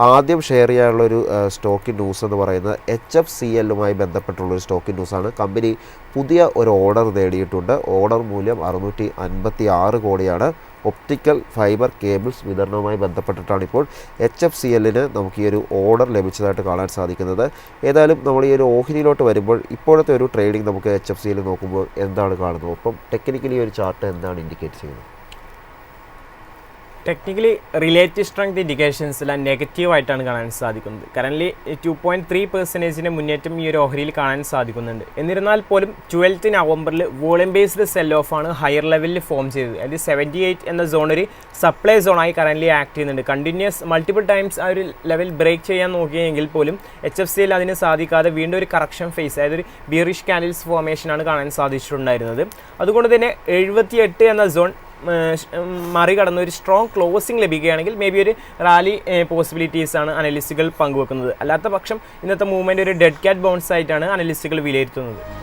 ആദ്യം ഷെയർ ചെയ്യാനുള്ളൊരു stock news എന്ന് പറയുന്നത് എച്ച് എഫ് സി എല്ലുമായി ബന്ധപ്പെട്ടുള്ളൊരു സ്റ്റോക്ക് ന്യൂസാണ്. കമ്പനി പുതിയ ഒരു ഓർഡർ നേടിയിട്ടുണ്ട്. ഓർഡർ മൂല്യം അറുന്നൂറ്റി അൻപത്തി ആറ് കോടിയാണ്. ഒപ്റ്റിക്കൽ ഫൈബർ കേബിൾസ് വിതരണവുമായി ബന്ധപ്പെട്ടിട്ടാണ് ഇപ്പോൾ എച്ച് എഫ് സി എല്ലിന് നമുക്ക് ഈ ഒരു ഓർഡർ ലഭിച്ചതായിട്ട് കാണാൻ സാധിക്കുന്നത്. ഏതായാലും നമ്മൾ ഈ ഒരു ഓഹരിയിലോട്ട് വരുമ്പോൾ ഇപ്പോഴത്തെ ഒരു ട്രേഡിംഗ് നമുക്ക് എച്ച് എഫ് സി എൽ നോക്കുമ്പോൾ എന്താണ് കാണുന്നത്? ഒപ്പം ടെക്നിക്കലി ഒരു ചാർട്ട് എന്താണ് ഇൻഡിക്കേറ്റ് ചെയ്യുന്നത്? ടെക്നിക്കലി റിലേറ്റീവ് സ്ട്രെങ്ത് ഇൻഡിക്കേഷൻസിലെല്ലാം നെഗറ്റീവായിട്ടാണ് കാണാൻ സാധിക്കുന്നത്. കറന്റ്ലി ടു പോയിന്റ് ത്രീ പെർസെന്റേജിന്റെ മുന്നേറ്റം ഈ ഒരു ഓഹരിയിൽ കാണാൻ സാധിക്കുന്നുണ്ട്. എന്നിരുന്നാൽ പോലും ട്വൽത്ത് നവംബറിൽ വോളിയം ബേസ്ഡ് സെൽ ഓഫാണ് ഹയർ ലെവലിൽ ഫോം ചെയ്തത്. അതായത് സെവന്റി എയ്റ്റ് എന്ന സോൺ ഒരു സപ്ലൈ സോണായി കറന്റ്ലി ആക്ട് ചെയ്യുന്നുണ്ട്. കണ്ടിന്യൂസ് മൾട്ടിപ്പിൾ ടൈംസ് ആ ഒരു ലെവൽ ബ്രേക്ക് ചെയ്യാൻ നോക്കിയെങ്കിൽ പോലും എച്ച് എഫ് സിയിൽ അതിന് സാധിക്കാതെ വീണ്ടും ഒരു കറക്ഷൻ ഫേസ് അതായത് ഒരു ബിയറിഷ് കാൻഡിൽസ് ഫോർമേഷനാണ് കാണാൻ സാധിച്ചിട്ടുണ്ടായിരുന്നത്. അതുകൊണ്ട് തന്നെ എഴുപത്തി എട്ട് എന്ന സോൺ മറികടന്ന് ഒരു സ്ട്രോങ് ക്ലോസിംഗ് ലഭിക്കുകയാണെങ്കിൽ മേ ബി ഒരു റാലി പോസിബിലിറ്റീസ് ആണ് അനലിസ്റ്റുകൾ പങ്കുവെക്കുന്നത്. അല്ലാത്ത പക്ഷം ഇന്നത്തെ മൂവ്മെന്റ് ഒരു ഡെഡ് ക്യാറ്റ് ബൗൺസ് ആയിട്ടാണ് അനലിസ്റ്റുകൾ വിലയിരുത്തുന്നത്.